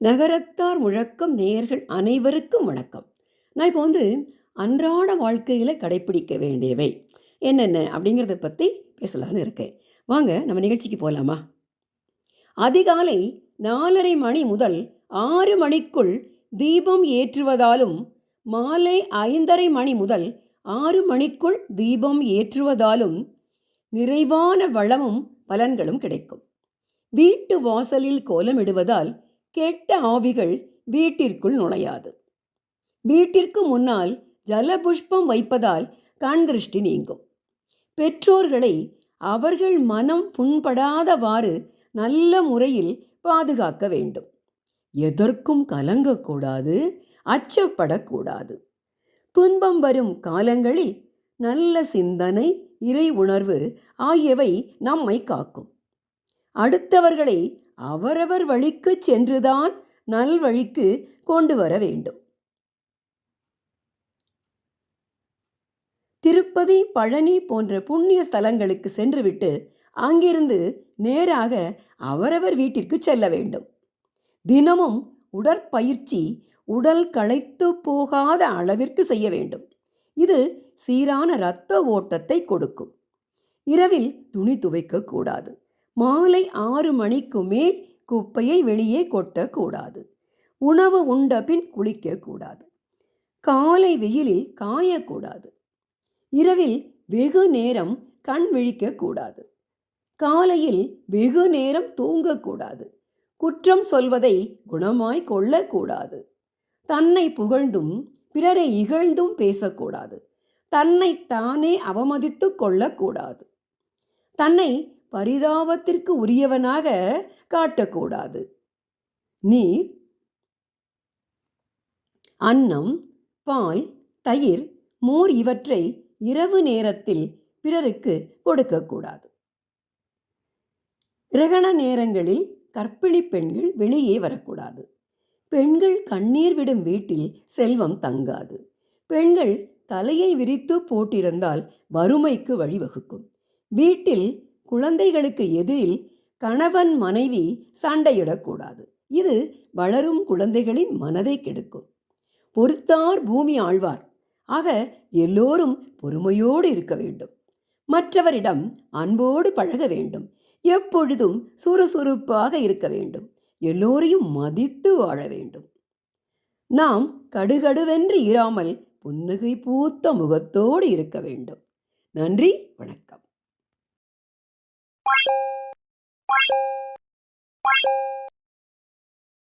நகரத்தார் முழக்கம் நேயர்கள் அனைவருக்கும் வணக்கம். நான் இப்போ வந்து அன்றாட வாழ்க்கையில் கடைப்பிடிக்க வேண்டியவை என்னென்ன அப்படிங்கிறத பற்றி பேசலான்னு இருக்கேன். வாங்க நம்ம நிகழ்ச்சிக்கு போகலாமா அதிகாலை நாலரை மணி முதல் ஆறு மணிக்குள் தீபம் ஏற்றுவதாலும் மாலை ஐந்தரை மணி முதல் ஆறு மணிக்குள் தீபம் ஏற்றுவதாலும் நிறைவான வளமும் பலன்களும் கிடைக்கும். வீட்டு வாசலில் கோலமிடுவதால் கெட்ட ஆவிகள் வீட்டிற்குள் நுழையாது. வீட்டிற்கு முன்னால் ஜலபுஷ்பம் வைப்பதால் கண் திருஷ்டி நீங்கும். பெற்றோர்களை அவர்கள் மனம் புண்படாதவாறு நல்ல முறையில் பாதுகாக்க வேண்டும். எதற்கும் கலங்கக்கூடாது அச்சப்படக்கூடாது. துன்பம் வரும் காலங்களில் நல்ல சிந்தனை இறை உணர்வு ஆகியவை நம்மை காக்கும். அடுத்தவர்களை அவரவர் வழிக்கு சென்றுதான் நல்வழிக்கு கொண்டு வர வேண்டும். திருப்பதி பழனி போன்ற புண்ணிய ஸ்தலங்களுக்கு சென்றுவிட்டு அங்கிருந்து நேராக அவரவர் வீட்டிற்கு செல்ல வேண்டும். தினமும் உடற்பயிற்சி உடல் களைத்து போகாத அளவிற்கு செய்ய வேண்டும். இது சீரான இரத்த ஓட்டத்தை கொடுக்கும். இரவில் துணி துவைக்கக்கூடாது மாலை ஆறு மணிக்கு மேல் குப்பையை வெளியே கொட்டக்கூடாது. உணவு உண்ட பின் குளிக்கக்கூடாது. காலை வெயிலில் காயக்கூடாது. இரவில் வெகு நேரம் கண் விழிக்கக்கூடாது. காலையில் வெகு நேரம் தூங்கக்கூடாது. குற்றம் சொல்வதை குணமாய் கொள்ளக்கூடாது. தன்னை புகழ்ந்தும் பிறரை இகழ்ந்தும் பேசக்கூடாது. தன்னை தானே அவமதித்து கொள்ளக்கூடாது. தன்னை பரிதாபத்திற்கு உரியவனாக காட்டக்கூடாது. நீர் அன்னம் பால் தயிர் மோர் இவற்றை இரவு நேரத்தில் பிறருக்கு கொடுக்கக்கூடாது. கிரகண நேரங்களில் கர்ப்பிணி பெண்கள் வெளியே வரக்கூடாது. பெண்கள் கண்ணீர் விடும் வீட்டில் செல்வம் தங்காது. பெண்கள் தலையை விரித்து போட்டிருந்தால் வறுமைக்கு வழிவகுக்கும். வீட்டில் குழந்தைகளுக்கு எதிரில் கணவன் மனைவி சண்டையிடக்கூடாது. இது வளரும் குழந்தைகளின் மனதை கெடுக்கும். பொறுத்தார் பூமி ஆழ்வார். ஆக எல்லோரும் பொறுமையோடு இருக்க வேண்டும். மற்றவரிடம் அன்போடு பழக வேண்டும். எப்பொழுதும் சுறுசுறுப்பாக இருக்க வேண்டும். எல்லோரையும் மதித்து வாழ வேண்டும். நாம் கடுகடுவென்று இராமல் புன்னகை பூத்த முகத்தோடு இருக்க வேண்டும். நன்றி வணக்கம். Bye.